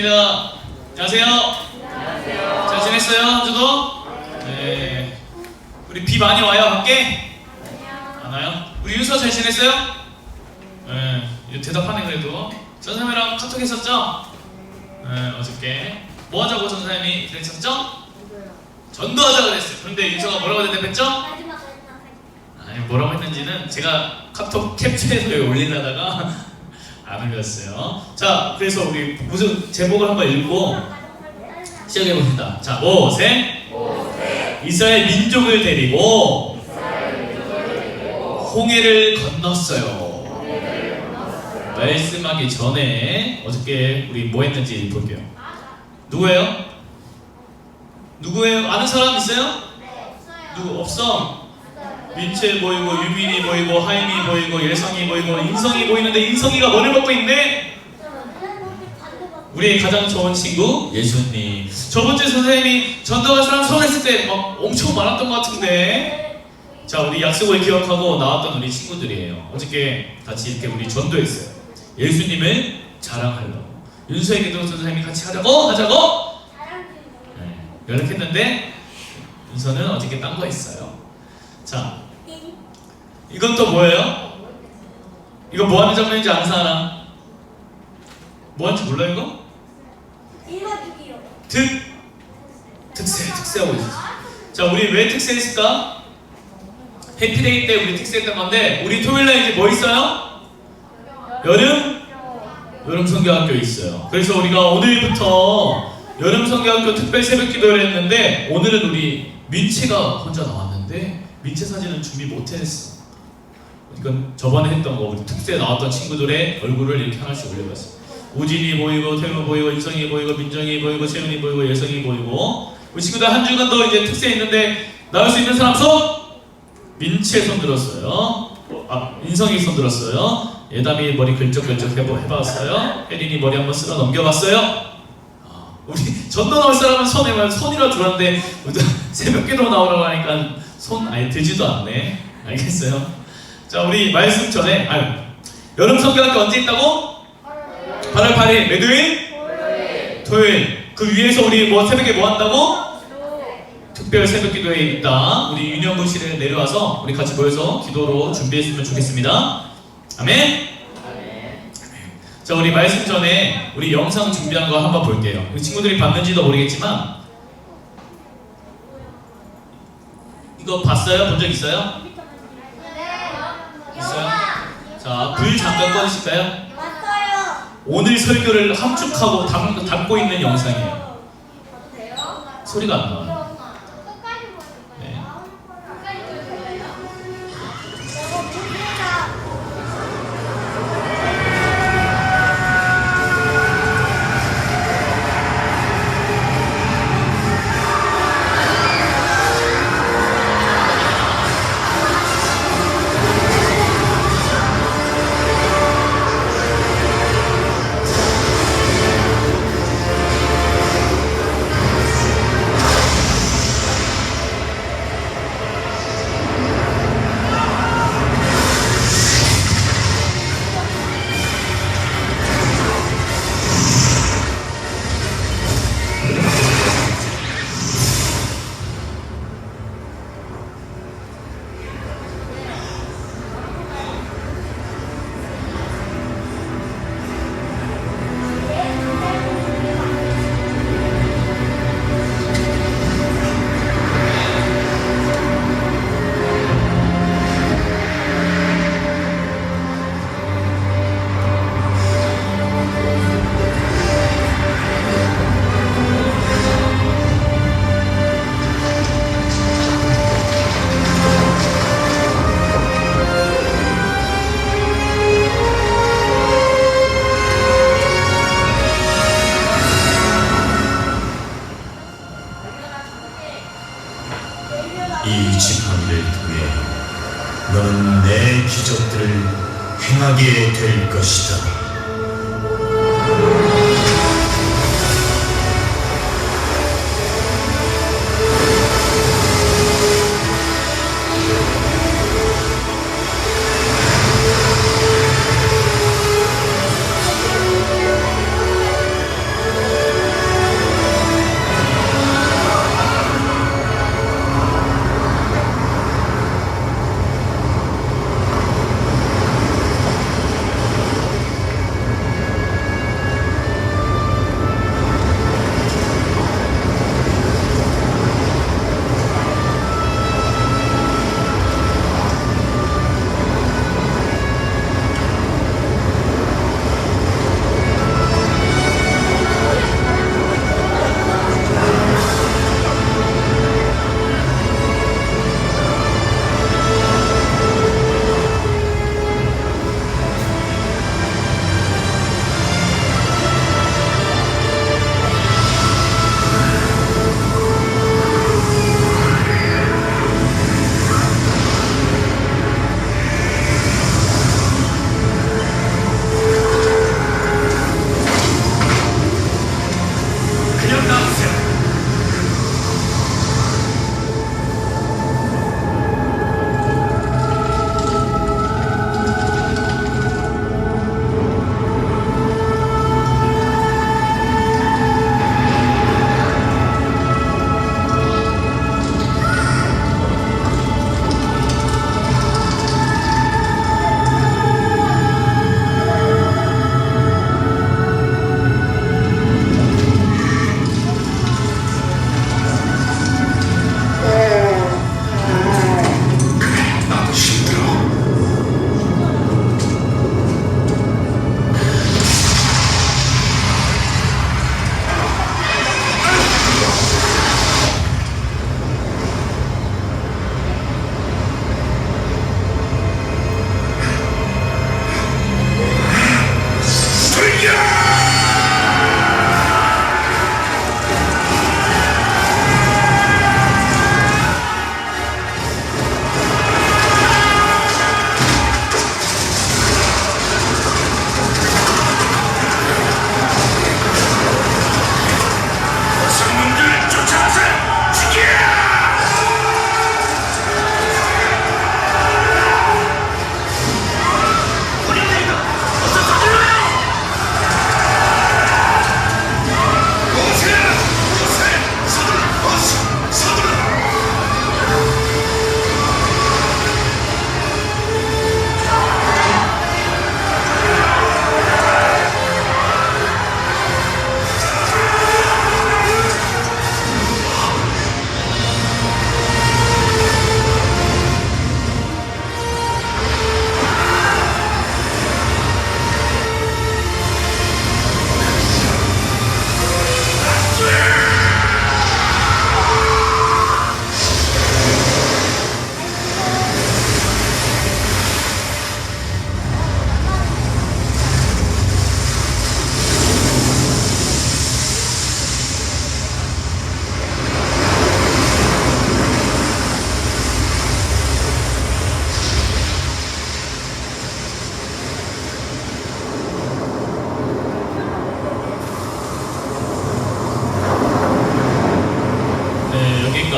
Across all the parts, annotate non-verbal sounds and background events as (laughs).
반갑습니다. 안녕하세요. 안녕하세요. 잘 지냈어요? 한 주도? 네. 우리 비 많이 와요, 밖에? 안 와요? 우리 윤서 잘 지냈어요? 네. 대답하네, 그래도. 전사님이랑 카톡 했었죠? 네, 어저께. 뭐 하자고 전사님이 그랬었죠? 전도하자 그랬어요. 그런데 윤서가 뭐라고 대답했죠? 아니, 뭐라고 했는지는 제가 카톡 캡처해서 올리려다가 안 올렸어요. 자, 그래서 우리 무슨 제목을 한번 읽고 시작해 봅시다. 자, 모세, 이스라엘 민족을 데리고 홍해를 건넜어요. 말씀하기 전에 어저께 우리 뭐 했는지 볼게요. 누구예요? 누구예요? 아는 사람 있어요? 누구 없어? 민채 보이고 유빈이 보이고 하임이 보이고 예성이 보이고 인성이 보이는데 인성이가 뭐를 먹고 있네? 우리의 가장 좋은 친구 예수님. 저번 주에 선생님이 전도할 사람 소원했을 때 막 엄청 많았던 것 같은데. 자, 우리 약속을 기억하고 나왔던 우리 친구들이에요. 어저께 같이 이렇게 우리 전도했어요. 예수님을 자랑하려고. 기도 선생님이 같이 하자고 하자고. 네, 연락했는데 윤서는 어저께 딴거 했어요. 자, 이건 또 뭐예요? 이거 뭐 하는 장면인지 아는 사람? 뭐 하는지 몰라요 이거? 득 특세 특세하고 있었어. 자 우리 왜 특세했을까? 해피데이 때 우리 특세했던 건데 우리 토요일 날 이제 뭐 있어요? 여름 여름 성경학교 있어요. 그래서 우리가 오늘부터 여름 성경학교 특별 새벽 기도를 했는데 오늘은 우리 민채가 혼자 나왔는데 민채 사진은 준비 못했어. 이건 저번에 했던 거 우리 특세 나왔던 친구들의 얼굴을 이렇게 하나씩 올려봤어. 우진이 보이고 태우 보이고 인성이 보이고 민정이 보이고 세훈이 보이고 예성이 보이고 우리 친구들 한 주간 더 이제 특세 있는데 나올 수 있는 사람 손 민채 손 들었어요. 어, 아 인성이 손 들었어요. 예담이 머리 해보, 해봤어요. 혜린이 머리 한번 쓸어 넘겨봤어요. 아, 우리 전도 나올 사람은 손에만 손이라 들었는데 (laughs) 새벽 기도 나오라고 하니까 손 아예 들지도 않네. 알겠어요? 자 우리 말씀 전에 아유 여름 성경학교 언제 있다고? 8월 8일 매도일? 토요일 그 위에서 우리 뭐 새벽에 뭐 한다고? 특별 새벽 기도회 있다 우리 윤영구실에 내려와서 우리 같이 모여서 기도로 준비했으면 좋겠습니다 아멘 자 우리 말씀 전에 우리 영상 준비한 거 한번 볼게요 우리 친구들이 봤는지도 모르겠지만 이거 봤어요? 본 적 있어요? 있어요? 자, 불 잠깐 꺼주실까요? 오늘 설교를 함축하고 담, 담고 있는 영상이에요. 소리가 안 나 이 지팡이를 통해 너는 내 기적들을 행하게 될 것이다.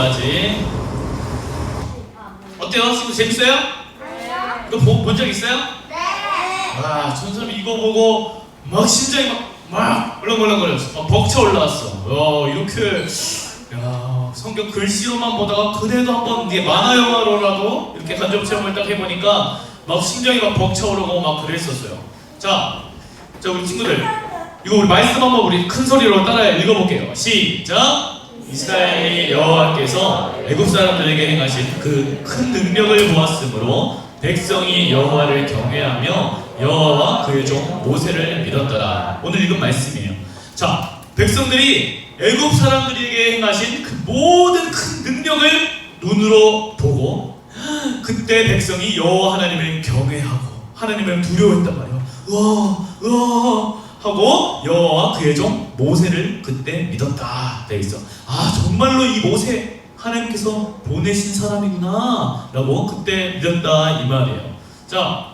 읽어야지. 어때요? 친구 재밌어요? 이거 본 적 있어요? 와, 전사님 이거 보고 막 심장이 막, 막 울렁울렁거렸어. 막 벅차 올라왔어. 야, 이렇게 야, 성경 글씨로만 보다가 그래도 한번 이게 만화 영화로라도 이렇게 간접 체험을 딱 해보니까 막 심장이 막 벅차오르고 막 그랬었어요. 자, 자 우리 친구들 이거 우리 말씀 한번 우리 큰 소리로 따라 읽어볼게요. 시작. 이스라엘 여호와께서 애굽 사람들에게 행하신 그 큰 능력을 보았으므로 백성이 여호와를 경외하며 여호와와 그의 종 모세를 믿었더라. 오늘 읽은 말씀이에요. 자, 백성들이 애굽 사람들에게 행하신 그 모든 큰 능력을 눈으로 보고 그때 백성이 여호와 하나님을 경외하고 하나님을 두려워했단 말이에요. 우와, 우와 하고 여호와 그의 종 모세를 그때 믿었다. 돼 있어. 아 정말로 이 모세 하나님께서 보내신 사람이구나라고 그때 믿었다 이 말이에요. 자,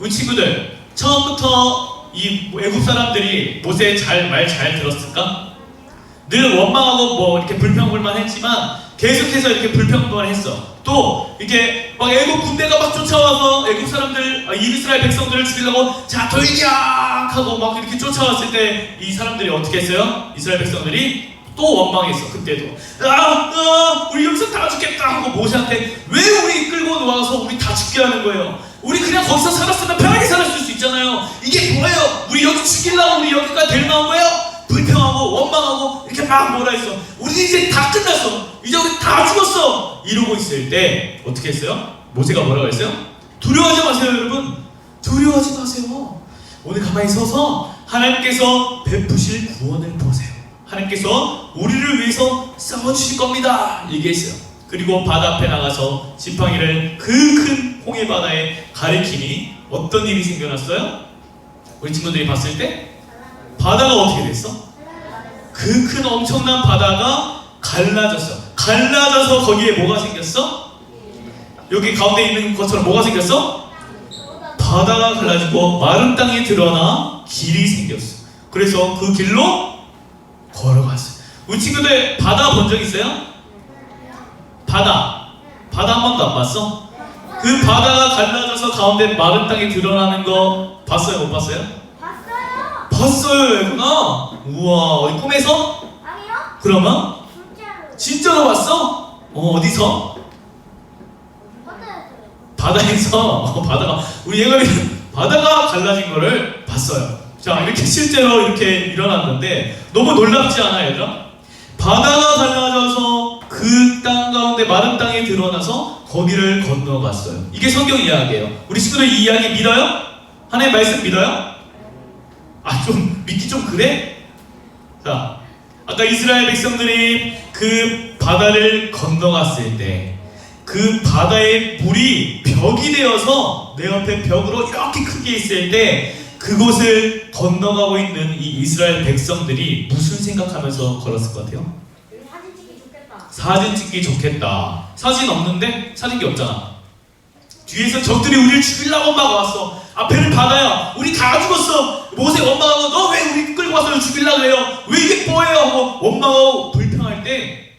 우리 친구들 처음부터 이 외국 사람들이 모세 잘말 잘 들었을까? 늘 원망하고 뭐 이렇게 불평불만했지만 계속해서 이렇게 불평불만했어. 또 이렇게 막 애국 군대가 막 쫓아와서 애국 사람들 아, 이스라엘 백성들을 죽이려고 자 돌격 하고 막 이렇게 쫓아왔을 때 이 사람들이 어떻게 했어요? 이스라엘 백성들이 또 원망했어 그때도 아, 아 우리 여기서 다 죽겠다 하고 모세한테 왜 우리 끌고 와서 우리 다 죽게 하는 거예요? 우리 그냥 거기서 살았으면 편하게 살았을 수 있잖아요. 이게 뭐예요? 우리 여기 죽이려고 우리 여기까지 데려온 거예요? 불평하고 원망하고 이렇게 막 뭐라 했어. 우리 이제 다 끝났어. 이제 우리 다 죽었어. 이러고 있을 때 어떻게 했어요? 모세가 뭐라고 했어요? 두려워하지 마세요, 여러분. 두려워하지 마세요. 오늘 가만히 서서 하나님께서 베푸실 구원을 보세요. 하나님께서 우리를 위해서 싸워주실 겁니다. 얘기했어요. 그리고 바다 앞에 나가서 지팡이를 그 큰 홍해 바다에 가리키니 어떤 일이 생겨났어요? 우리 친구들이 봤을 때 바다가 어떻게 됐어? 그 큰 엄청난 바다가 갈라졌어. 갈라져서 거기에 뭐가 생겼어? 여기 가운데 있는 것처럼 뭐가 생겼어? 바다가 갈라지고 마른 땅에 드러나 길이 생겼어. 그래서 그 길로 걸어갔어. 우리 친구들 바다 본 적 있어요? 바다. 바다 한 번도 안 봤어? 그 바다가 갈라져서 가운데 마른 땅에 드러나는 거 봤어요? 못 봤어요? 봤어요? 봤어요, 얘구나. 우와, 어디 꿈에서? 아니요? 그러면? 진짜로. 진짜로 봤어? 어, 어디서? 어때요? 바다에서 (laughs) 어, 바다가 우리 예감이는 바다가 갈라진 거를 봤어요. 자 이렇게 실제로 이렇게 일어났는데 너무 놀랍지 않아요, 얘들아? 바다가 갈라져서 그 땅 가운데 마른 땅에 드러나서 거기를 건너갔어요. 이게 성경 이야기예요. 우리 친구들 이 이야기 믿어요? 하나님 말씀 믿어요? 아 좀 믿기 좀 그래? 자 아까 이스라엘 백성들이 그 바다를 건너갔을 때 그 바다의 물이 벽이 되어서 내 옆에 벽으로 이렇게 크게 있을 때 그곳을 건너가고 있는 이 이스라엘 백성들이 무슨 생각하면서 걸었을 것 같아요? 여기 사진 찍기 좋겠다. 사진 찍기 좋겠다. 사진 없는데 사진기 없잖아. 뒤에서 적들이 우리를 죽이려고 막 왔어. 앞에는 바다야. 우리 다 죽었어. 모세 원망하고 너 왜 우리 끌고 와서 죽이려고 해요? 왜 이게 뭐예요? 하고 원망하고 불평할 때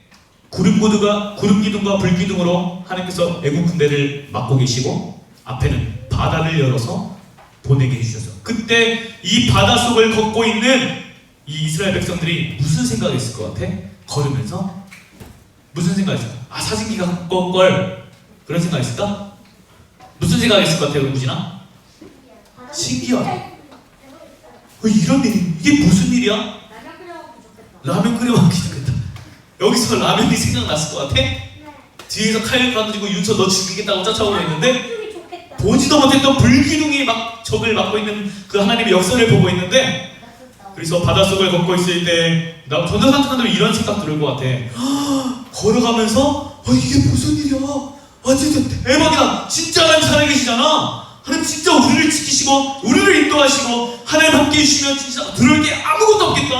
구름 기둥과 구름 기둥과 불 기둥으로 하나님께서 애국 군대를 막고 계시고 앞에는 바다를 열어서 보내게 해주셔서 그때 이 바다 속을 걷고 있는 이 이스라엘 백성들이 무슨 생각했을 것 같아? 걸으면서 무슨 생각했을까? 아 사진기가 갖고 걸 그런 생각했을까? 무슨 생각했을 것 같아요, 우진아? 신기하다. 어, 이런 일이 이게 무슨 일이야? 라면 끓여 먹기 좋겠다. 라면 끓여 먹기 좋겠다. 여기서 라면이 생각났을 것 같아? 네. 뒤에서 칼 가지고 윤서 너 죽이겠다고 쫓아오고 있는데 좋겠다. 보지도 못했던 불기둥이 막 적을 막고 있는 그 하나님의 역사를 보고 있는데. 그래서 바닷속을 걷고 있을 때 나 전도사 사람들은 이런 생각 들을 것 같아. 아, (gasps) 걸어가면서 아, 이게 무슨 일이야? 아 진짜 대박이다. 진짜 하나님 살아계시잖아. 하나님 진짜 우리를 지키시고 우리를 인도하시고 하나님 함께 해주시면 진짜 들을 게 아무것도 없겠다.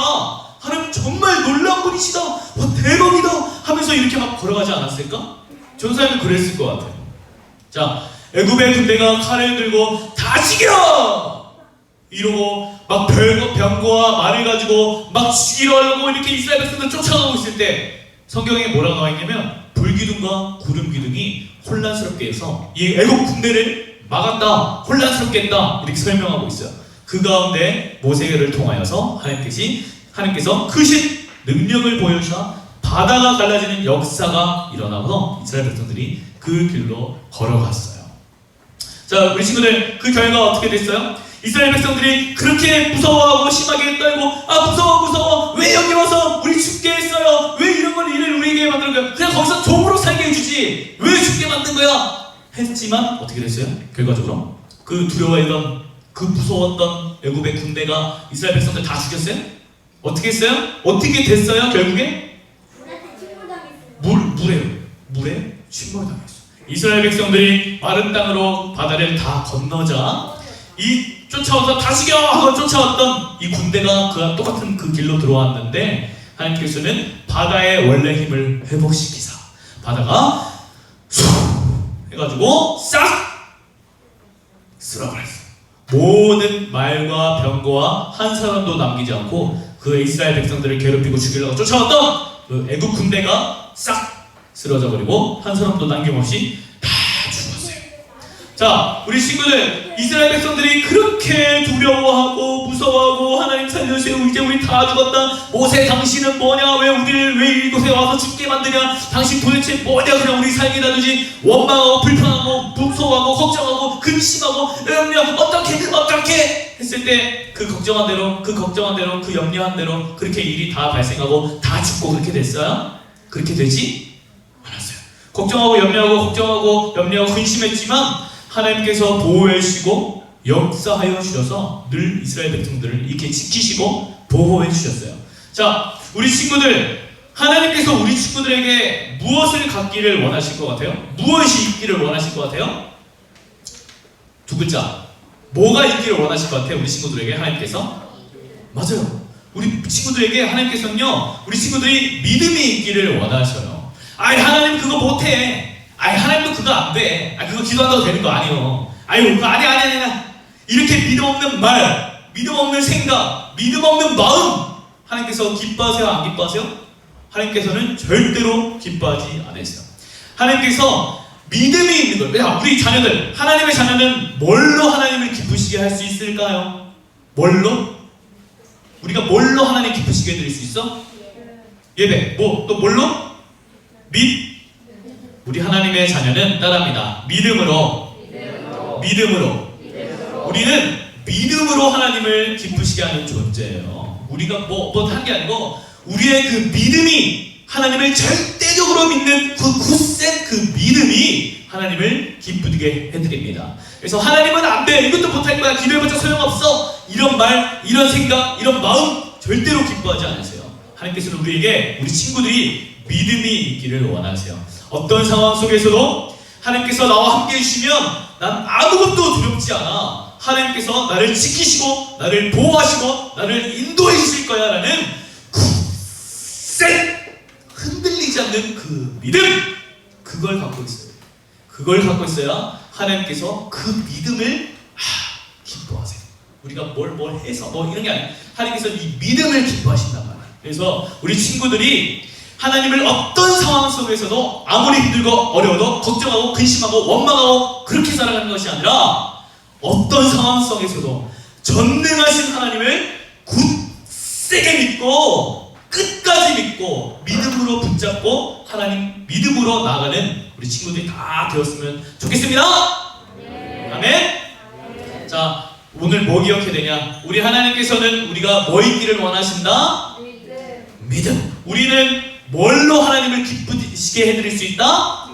하나님 정말 놀라운 분이시다. 와 대박이다. 하면서 이렇게 막 걸어가지 않았을까? 전사님은 그랬을 것 같아요. 자 애굽의 군대가 칼을 들고 다 죽여! 이러고 막 별거 병거와 말을 가지고 막 죽이러 하려고 이렇게 이스라엘 백성들 쫓아가고 있을 때 성경에 뭐라 나와 있냐면 불기둥과 구름 기둥이 혼란스럽게 해서 이 애국 군대를 막았다, 혼란스럽게 했다 이렇게 설명하고 있어요. 그 가운데 모세를 통하여서 하나님께서 하나님께서 크신 능력을 보여주사 바다가 갈라지는 역사가 일어나서 이스라엘 백성들이 그 길로 걸어갔어요. 자, 우리 친구들 그 결과 어떻게 됐어요? 이스라엘 백성들이 그렇게 무서워하고 심하게 떨고 아 무서워 무서워 왜 여기 와서 우리 죽게 했어요? 왜 이런 걸 일을 우리에게 만든 거야? 그냥 거기서 종으로 살게 해주지 왜 죽게 만든 거야? 했지만 어떻게 됐어요? 결과적으로 그 두려워했던 그 무서웠던 애굽의 군대가 이스라엘 백성들 다 죽였어요? 어떻게 했어요? 어떻게 됐어요? 결국에 침몰당했어요. 물 물에 물에 침몰당했어. 이스라엘 백성들이 마른 땅으로 바다를 다 건너자 이 쫓아와서 다 죽여 하고 쫓아왔던 이 군대가 그 똑같은 그 길로 들어왔는데 하나님께서는 바다의 원래 힘을 회복시키사 바다가 수 해가지고 싹 쓸어버렸어. 모든 말과 병거와 한 사람도 남기지 않고 그 이스라엘 백성들을 괴롭히고 죽이려고 쫓아왔던 그 애국 군대가 싹 쓰러져 버리고 한 사람도 남김없이. 자, 우리 친구들 이스라엘 백성들이 그렇게 두려워하고 무서워하고 하나님 살려주세요. 이제 우리 다 죽었다. 모세 당신은 뭐냐? 왜 우리를 왜 이곳에 와서 죽게 만드냐? 당신 도대체 뭐냐? 그냥 우리 놔두지. 원망하고 불평하고 무서워하고 걱정하고 근심하고 염려 어떻게 어떻게 했을 때 그 걱정한 대로 그 걱정한 대로 그 염려한 대로 그렇게 일이 다 발생하고 다 죽고 그렇게 됐어요? 그렇게 되지 않았어요. 걱정하고 염려하고 걱정하고 염려하고 근심했지만 하나님께서 보호해 주시고 역사하여 주셔서 늘 이스라엘 백성들을 이렇게 지키시고 보호해 주셨어요. 자, 우리 친구들 하나님께서 우리 친구들에게 무엇을 갖기를 원하실 것 같아요? 무엇이 있기를 원하실 것 같아요? 두 글자. 뭐가 있기를 원하실 것 같아요? 우리 친구들에게 하나님께서? 맞아요. 우리 친구들에게 하나님께서는요, 우리 친구들이 믿음이 있기를 원하셔요. 아이, 하나님 그거 못해. 아이, 하나님도 그거 안 돼. 아, 그거 기도한다고 되는 거 아니에요. 아유, 그거 아니야, 아니야, 아니야. 이렇게 믿음 없는 말, 믿음 없는 생각, 믿음 없는 마음, 하나님께서 기뻐하세요, 안 기뻐하세요? 하나님께서는 절대로 기뻐하지 않으세요. 하나님께서 믿음이 있는 거예요. 야, 우리 자녀들, 하나님의 자녀는 뭘로 하나님을 기쁘시게 할 수 있을까요? 뭘로? 우리가 뭘로 하나님 기쁘시게 해드릴 수 있어? 예배. 뭐, 또 뭘로? 믿. 우리 하나님의 자녀는 따라합니다. 믿음으로. 믿음으로. 우리는 믿음으로 하나님을 기쁘시게 하는 존재예요. 우리가 뭐, 뭐한 게 아니고, 우리의 그 믿음이 하나님을 절대적으로 믿는 그 굳센 그 믿음이 하나님을 기쁘게 해드립니다. 그래서 하나님은 안 돼, 이것도 못할 거야, 기도해봤자 소용없어. 이런 말, 이런 생각, 이런 마음 절대로 기뻐하지 않으세요. 하나님께서는 우리에게, 우리 친구들이 믿음이 있기를 원하세요. 어떤 상황 속에서도 하나님께서 나와 함께 해주시면 난 아무것도 두렵지 않아. 하나님께서 나를 지키시고, 나를 보호하시고, 나를 인도해 주실 거야. 라는 굳센 흔들리지 않는 그 믿음 그걸 갖고 있어요. 그걸 갖고 있어야 하나님께서 그 믿음을 하, 기뻐하세요. 우리가 뭘 뭘 해서 뭐 이런 게 아니에요. 하나님께서 이 믿음을 기뻐하신단 말이에요. 그래서 우리 친구들이 하나님을 어떤 상황 속에서도 아무리 힘들고 어려워도 걱정하고 근심하고 원망하고 그렇게 살아가는 것이 아니라 어떤 상황 속에서도 전능하신 하나님을 굳세게 믿고 끝까지 믿고 믿음으로 붙잡고 하나님 믿음으로 나가는 우리 친구들이 다 되었으면 좋겠습니다. 아멘. 자 오늘 뭐 기억해야 되냐? 우리 하나님께서는 우리가 뭐 있기를 원하신다? 믿음. 우리는 뭘로 하나님을 기쁘시게 해드릴 수 있다?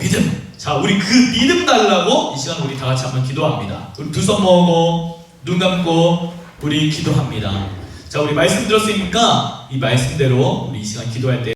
믿음. 자, 우리 그 믿음 달라고 이 시간 우리 다 같이 한번 기도합니다. 우리 두 손 모으고 눈 감고 우리 기도합니다. 자, 우리 말씀 들었으니까 이 말씀대로 우리 이 시간 기도할 때